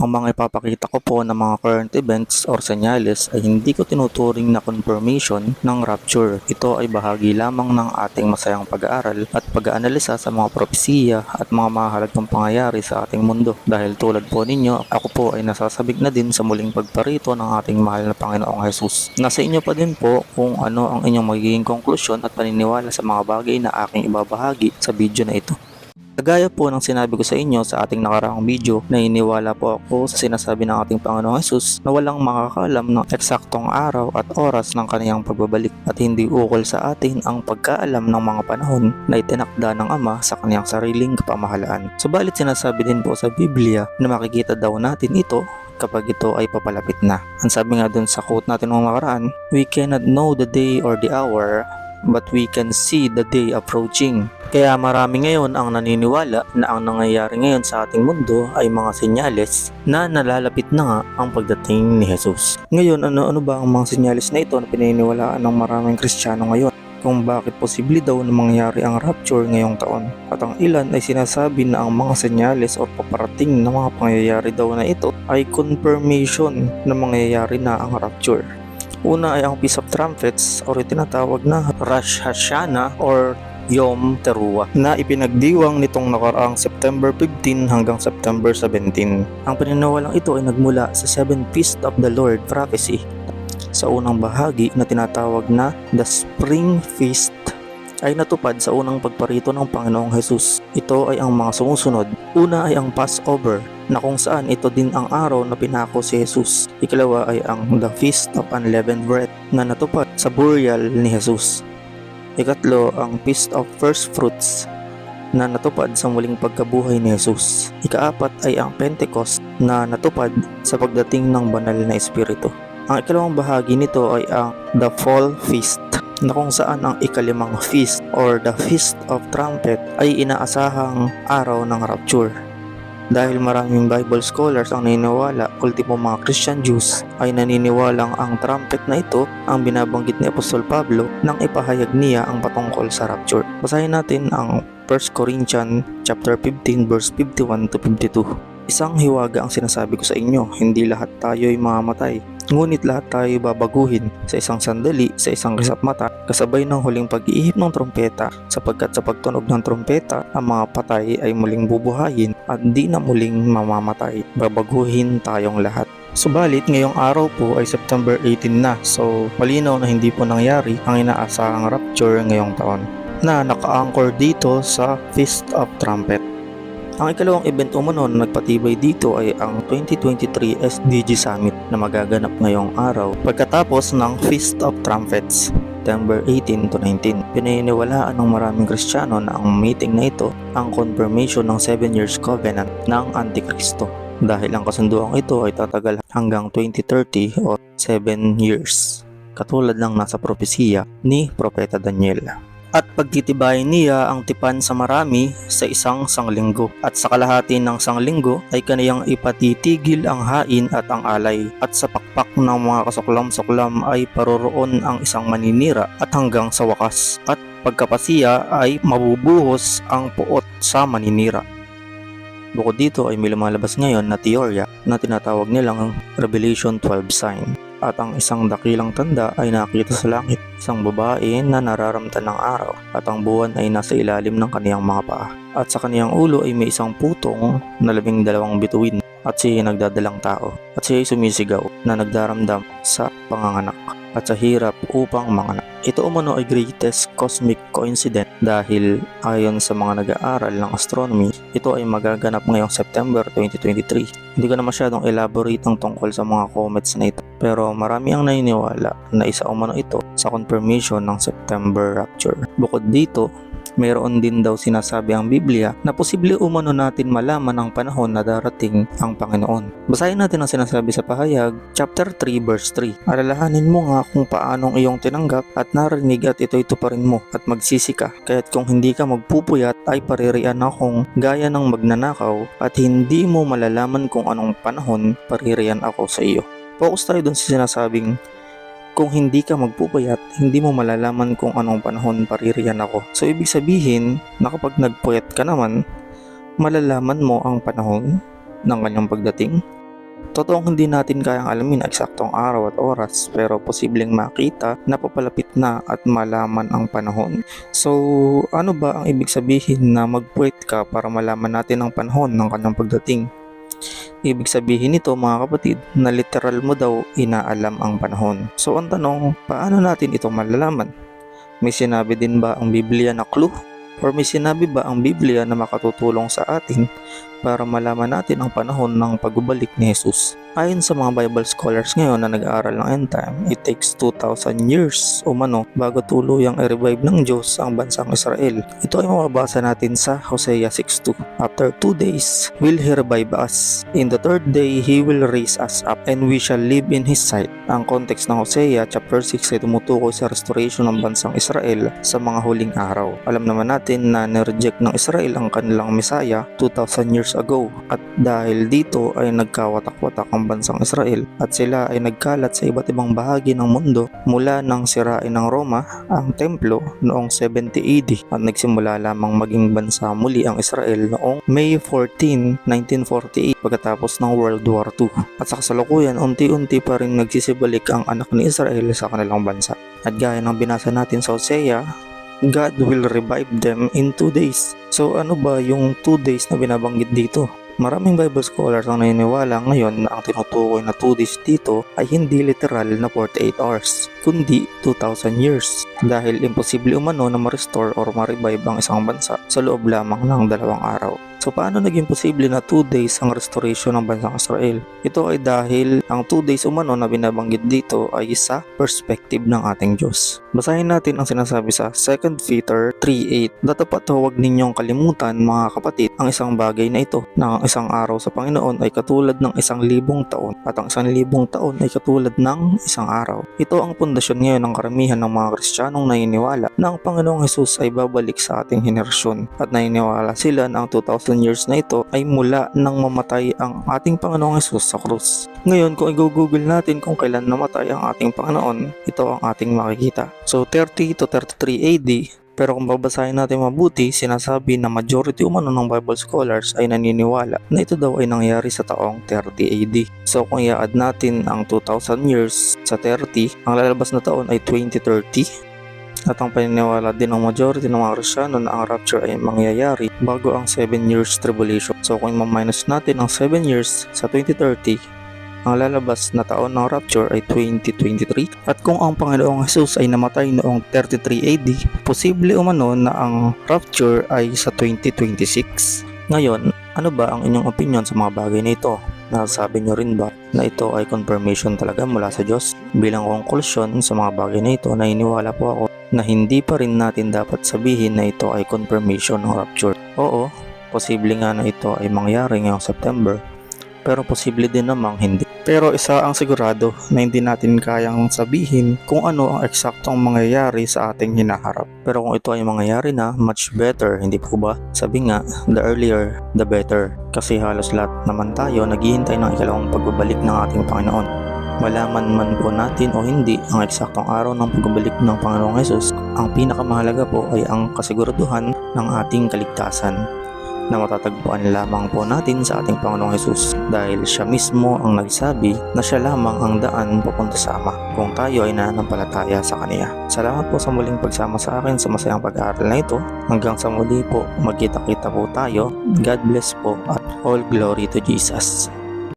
Ang mga ipapakita ko po ng mga current events or senyales ay hindi ko tinuturing na confirmation ng rapture. Ito ay bahagi lamang ng ating masayang pag-aaral at pag-aanalisa sa mga propesiya at mga mahalagang pangyayari sa ating mundo. Dahil tulad po ninyo, ako po ay nasasabik na din sa muling pagparito ng ating mahal na Panginoong Jesus. Nasa inyo pa din po kung ano ang inyong magiging konklusyon at paniniwala sa mga bagay na aking ibabahagi sa video na ito. Kagaya po ng sinabi ko sa inyo sa ating nakaraang video, naniniwala po ako sa sinasabi ng ating Panginoong Jesus na walang makakalam ng eksaktong araw at oras ng kaniyang pagbabalik at hindi ukol sa atin ang pagkaalam ng mga panahon na itinakda ng Ama sa kaniyang sariling kapamahalaan. Subalit sinasabi din po sa Biblia na makikita daw natin ito kapag ito ay papalapit na. Ang sabi nga dun sa quote natin ng nakaraan, We cannot know the day or the hour but we can see the day approaching. Kaya marami ngayon ang naniniwala na ang nangyayari ngayon sa ating mundo ay mga senyales na nalalapit na nga ang pagdating ni Jesus. Ngayon, ano-ano ba ang mga senyales na ito na pininiwalaan ng maraming Kristiyano ngayon? kung bakit posible daw na mangyari ang rapture ngayong taon. At ang ilan ay sinasabi na ang mga senyales o paparating na mga pangyayari daw na ito ay confirmation na mangyayari na ang rapture. Una ay ang Peace of Trumpets o tinatawag na Rosh Hashanah or Yom Teruah na ipinagdiwang nitong nakaraang September 15 hanggang September 17. Ang paniniwalang ito ay nagmula sa Seven Feast of the Lord prophecy sa unang bahagi na tinatawag na The Spring Feast ay natupad sa unang pagparito ng Panginoong Jesus. Ito ay ang mga sumusunod. Una ay ang Passover na kung saan ito din ang araw na pinako si Jesus. Ikalawa ay ang The Feast of Unleavened Bread na natupad sa burial ni Jesus. Ikatlo ang Feast of First Fruits na natupad sa muling pagkabuhay ni Jesus. Ikaapat ay ang Pentecost na natupad sa pagdating ng banal na Espiritu. Ang ikalawang bahagi nito ay ang The Fall Feast na kung saan ang ikalimang feast or the Feast of Trumpet ay inaasahang araw ng rapture. Dahil maraming Bible scholars ang naniniwala, ultimo mga Christian Jews ay naniniwalang ang trumpet na ito ang binabanggit ni Apostol Pablo nang ipahayag niya ang patungkol sa rapture. Basahin natin ang 1 Corinthians chapter 15 verse 51 to 52. Isang hiwaga ang sinasabi ko sa inyo, hindi lahat tayo ay mamamatay. Ngunit lahat tayo babaguhin sa isang sandali, sa isang kisap mata, kasabay ng huling pag-iihip ng trompeta, sapagkat sa pagtunog ng trompeta, ang mga patay ay muling bubuhayin at di na muling mamamatay. Babaguhin tayong lahat. Subalit ngayong araw po ay September 18 na so malinaw na hindi po nangyari ang inaasahang rapture ngayong taon na naka-anchor dito sa Feast of Trumpet. Ang ikalawang event umano na nagpatibay dito ay ang 2023 SDG Summit na magaganap ngayong araw pagkatapos ng Feast of Trumpets September 18 to 19. Pininiwalaan ng maraming Kristiyano na ang meeting na ito ang confirmation ng 7 years covenant ng Antikristo dahil ang kasunduang ito ay tatagal hanggang 2030 o 7 years katulad ng nasa propesiya ni Propeta Daniel at pagtitibayin niya ang tipan sa marami sa isang sanglinggo. At sa kalahati ng sanglinggo ay kaniyang ipatitigil ang hain at ang alay. At sa pakpak ng mga kasuklam-suklam ay paroroon ang isang maninira at hanggang sa wakas. At pagkapasiya ay mabubuhos ang puot sa maninira. Bukod dito ay may lumalabas ngayon na teorya na tinatawag nilang Revelation 12 sign at ang isang dakilang tanda ay nakita sa langit, isang babae na nararamtan ng araw at ang buwan ay nasa ilalim ng kaniyang mga paa. At sa kaniyang ulo ay may isang putong na labing dalawang bituin at siya nagdadalang tao at siya ay sumisigaw na nagdaramdam sa panganganak at sa hirap upang manganak. Ito umano ay greatest cosmic coincidence dahil ayon sa mga nag-aaral ng astronomy, ito ay magaganap ngayong September 2023. Hindi ko na masyadong elaborate ang tungkol sa mga comets na ito pero marami ang naniniwala na isa umano ito sa confirmation ng September rapture. Bukod dito, Mayroon din daw sinasabi ang Biblia na posible umano natin malaman ang panahon na darating ang Panginoon. Basahin natin ang sinasabi sa pahayag, chapter 3 verse 3. Alalahanin mo nga kung paanong iyong tinanggap at narinig at ito-ito pa rin mo at magsisi ka. Kaya't kung hindi ka magpupuyat ay paririan akong gaya ng magnanakaw at hindi mo malalaman kung anong panahon paririan ako sa iyo. Focus tayo dun sa sinasabing kung hindi ka magpupuyat, hindi mo malalaman kung anong panahon paririyan ako. So, ibig sabihin na kapag nagpuyat ka naman, malalaman mo ang panahon ng kanyang pagdating. Totoong hindi natin kayang alamin eksaktong araw at oras pero posibleng makita na papalapit na at malaman ang panahon. So ano ba ang ibig sabihin na magpuwet ka para malaman natin ang panahon ng kanyang pagdating? Ibig sabihin nito mga kapatid na literal mo daw inaalam ang panahon. So ang tanong, paano natin ito malalaman? May sinabi din ba ang Biblia na clue? Or may sinabi ba ang Biblia na makatutulong sa atin para malaman natin ang panahon ng pagbabalik ni Jesus? Ayon sa mga Bible scholars ngayon na nag-aaral ng end time, it takes 2,000 years o mano bago tuluyang i-revive ng Diyos ang bansang Israel. Ito ay mababasa natin sa Hosea 6.2 After two days will He revive us. In the third day, He will raise us up and we shall live in His sight. Ang context ng Hosea chapter 6 ay tumutukoy sa restoration ng bansang Israel sa mga huling araw. Alam naman natin na nireject ng Israel ang kanilang Messiah 2,000 years ago at dahil dito ay nagkawatak-watak ang bansang Israel at sila ay nagkalat sa iba't ibang bahagi ng mundo mula nang sirain ng Roma ang templo noong 70 AD at nagsimula lamang maging bansa muli ang Israel noong May 14, 1948 pagkatapos ng World War II. At sa kasalukuyan, unti-unti pa rin nagsisibalik ang anak ni Israel sa kanilang bansa. At gaya ng binasa natin sa Hosea, God will revive them in two days. So ano ba yung two days na binabanggit dito? Maraming Bible scholars ang naniniwala ngayon na ang tinutukoy na 2 days dito ay hindi literal na 48 hours, kundi 2,000 years dahil imposible umano na ma-restore or ma-revive ang isang bansa sa loob lamang ng dalawang araw. So paano naging posible na 2 days ang restoration ng bansang Israel? Ito ay dahil ang 2 days umano na binabanggit dito ay sa perspective ng ating Diyos. Basahin natin ang sinasabi sa 2 Peter 3.8 Datapat huwag ninyong kalimutan mga kapatid ang isang bagay na ito na ang isang araw sa Panginoon ay katulad ng isang libong taon at ang isang libong taon ay katulad ng isang araw. Ito ang pundasyon ngayon ng karamihan ng mga Kristiyanong naniniwala na ang Panginoong Hesus ay babalik sa ating henerasyon at naniniwala sila na ang 2,000 years na ito ay mula nang mamatay ang ating Panginoong Hesus sa krus. Ngayon kung i-google natin kung kailan namatay ang ating Panginoon, ito ang ating makikita. So 30 to 33 AD pero kung babasahin natin mabuti, sinasabi na majority umano ng Bible scholars ay naniniwala na ito daw ay nangyari sa taong 30 AD. So kung i-add natin ang 2,000 years sa 30, ang lalabas na taon ay 2030 at ang paniniwala din ng majority ng mga Krisyano na ang rapture ay mangyayari bago ang 7 years tribulation. So kung ma-minus natin ang 7 years sa 2030, ang lalabas na taon ng rapture ay 2023 at kung ang Panginoong Jesus ay namatay noong 33 AD, posible umano na ang rapture ay sa 2026. Ngayon, ano ba ang inyong opinion sa mga bagay na ito? Nasabi nyo rin ba na ito ay confirmation talaga mula sa Diyos? Bilang konklusyon sa mga bagay na ito, naniniwala po ako na hindi pa rin natin dapat sabihin na ito ay confirmation ng rapture. Oo, posible nga na ito ay mangyari ngayong September, pero posible din namang hindi. Pero isa ang sigurado na hindi natin kayang sabihin kung ano ang eksaktong mangyayari sa ating hinaharap. Pero kung ito ay mangyayari na, much better, hindi po ba? Sabi nga, the earlier, the better. Kasi halos lahat naman tayo naghihintay ng ikalawang pagbabalik ng ating Panginoon. Malaman man po natin o hindi ang eksaktong araw ng pagbabalik ng Panginoong Yesus, ang pinakamahalaga po ay ang kasiguraduhan ng ating kaligtasan na matatagpuan lamang po natin sa ating Panginoong Hesus dahil siya mismo ang nagsabi na siya lamang ang daan papunta sa Ama kung tayo ay nananampalataya sa Kanya. Salamat po sa muling pagsama sa akin sa masayang pag-aaral na ito. Hanggang sa muli po, magkita-kita po tayo. God bless po at all glory to Jesus.